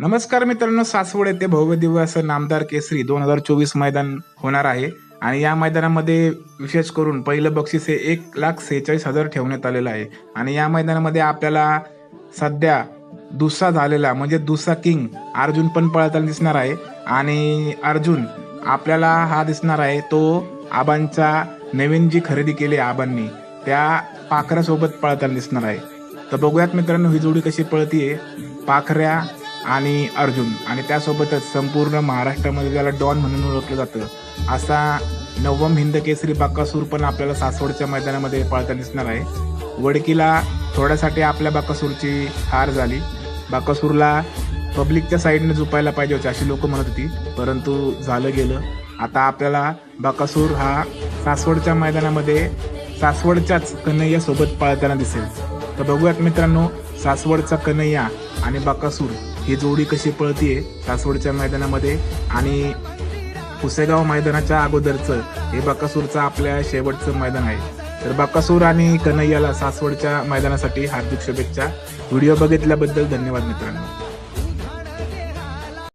नमस्कार मित्रांनो सासवड येथे भव्य दिवस असं नामदार केसरी दोन हजार चोवीस मैदान होणार आहे. आणि या मैदानामध्ये विशेष करून पहिलं बक्षीस हे एक लाख सेहेचाळीस हजार ठेवण्यात आलेलं आहे. आणि या मैदानामध्ये आपल्याला सध्या दुसरा झालेला म्हणजे दुसरा किंग अर्जुन पण पळताना दिसणार आहे. आणि अर्जुन आपल्याला हा दिसणार आहे तो आबांचा नवीन जी खरेदी केली आहे आबांनी. त्या पाखरासोबत पळताना दिसणार आहे. तर बघूयात मित्रांनो ही जोडी कशी पळतीये. पाखऱ्या आणि अर्जुन. आणि त्यासोबतच संपूर्ण महाराष्ट्रामध्ये ज्याला डॉन म्हणून ओळखलं जातं. असा नवम हिंद केसरी बाकासूर पण आपल्याला सासवडच्या मैदानामध्ये पळता दिसणार आहे. वडकीला थोड्यासाठी आपल्या बाकासूरची हार झाली. बाकासूरला पब्लिकच्या साईडने झुपायला पाहिजे होते अशी लोक म्हणत होती. परंतु झालं गेलं. आता आपल्याला बाकासूर हा सासवडच्या मैदानामध्ये सासवडच्याच कन्हैया सोबत पळताना दिसेल. तर बघूयात मित्रांनो सासवडचा कन्हैया आणि बाकासूर. ही जोडी कशी पळतीये सासवडच्या मैदानामध्ये आणि पुसेगाव मैदानाच्या अगोदरचं हे बकासूरचं आपल्या शेवटचं मैदान आहे. तर बकासूर आणि कन्हैयाला सासवडच्या मैदानासाठी हार्दिक शुभेच्छा. व्हिडिओ बघितल्याबद्दल धन्यवाद मित्रांनो.